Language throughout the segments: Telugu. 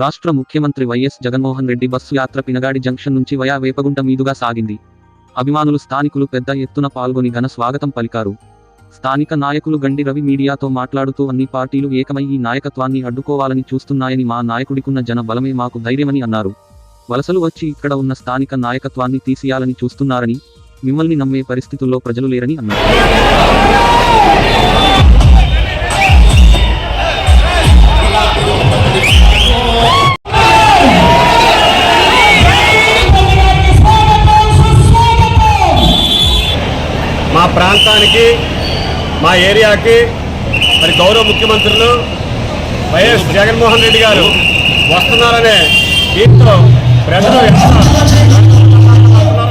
రాష్ట్ర ముఖ్యమంత్రి వైఎస్ జగన్మోహన్ రెడ్డి బస్సు యాత్ర పినగాడి జంక్షన్ నుంచి వయా వేపగుంట మీదుగా సాగింది. అభిమానులు స్థానికులు పెద్ద ఎత్తున పాల్గొని ఘన స్వాగతం పలికారు. స్థానిక నాయకులు గండి రవి మీడియాతో మాట్లాడుతూ అన్ని పార్టీలు ఏకమై ఈ నాయకత్వాన్ని అడ్డుకోవాలని చూస్తున్నాయని మా నాయకుడికున్న జన బలమే మాకు ధైర్యమని అన్నారు. వలసలు వచ్చి ఇక్కడ ఉన్న స్థానిక నాయకత్వాన్ని తీసియాలని చూస్తున్నారని మిమ్మల్ని నమ్మే పరిస్థితుల్లో ప్రజలు లేరని అన్నారు. మా ప్రాంతానికి మా ఏరియాకి మరి గౌరవ ముఖ్యమంత్రులు వైఎస్ జగన్మోహన్ రెడ్డి గారు వస్తున్నారనే దీంతో ప్రజలు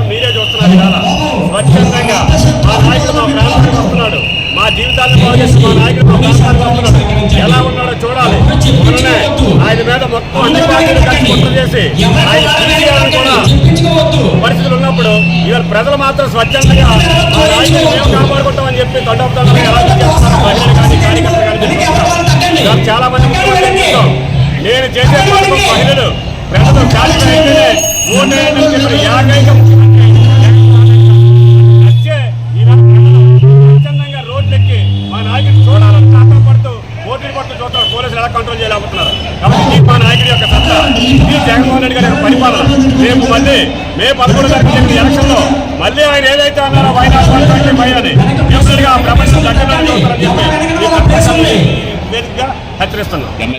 మీరే చూస్తున్నారు చాలా స్వచ్ఛందంగా మా నాయకుడు మా ప్రాంతానికి వస్తున్నాడు. మా జీవితాలను బాగు మా నాయకుడు మా ప్రాంతానికి వస్తున్నాడు. ఎలా ఉన్నాడో చూడాలి. ఆయన మీద మొత్తం అన్ని పార్టీలు కలిసి చేసి ఆయన కూడా ఉన్నప్పుడు ప్రజలు మాత్రం స్వచ్ఛందంగా మేము కాపాడుకుంటామని చెప్పి దండోపదండగా ఎలా చేస్తున్నారు మహిళలు కానీ కార్యకర్తలు కానీ చాలా మంది ముఖ్యమంత్రి నేను చేసే మహిళలు ప్రజలు ఖాళీగా అయితేనే ఓటేయని చెప్పిన ఏకైక ముఖ్యమంత్రి ఈరోజు స్వచ్ఛందంగా రోడ్లెక్కి మా నాయకుడిని చూడాలని తాపడతూ పోటీ పడుతూ చూస్తారు పోలీసులు ఎలా కంట్రోల్ చేయలేకపోతున్నారు. కాబట్టి మా నాయకుడి యొక్క సత్తా ఇది జగన్మోహన్ రెడ్డి గారి యొక్క పరిపాలన రేపు మళ్ళీ మే పదకొండు తారీఖు ఎలక్షన్లో మళ్ళీ ఆయన ఏదైతే అన్నారో వైనాడు వన్ భయాన్ని ప్రపంచం దగ్గర వేదికగా హెచ్చరిస్తున్నాం.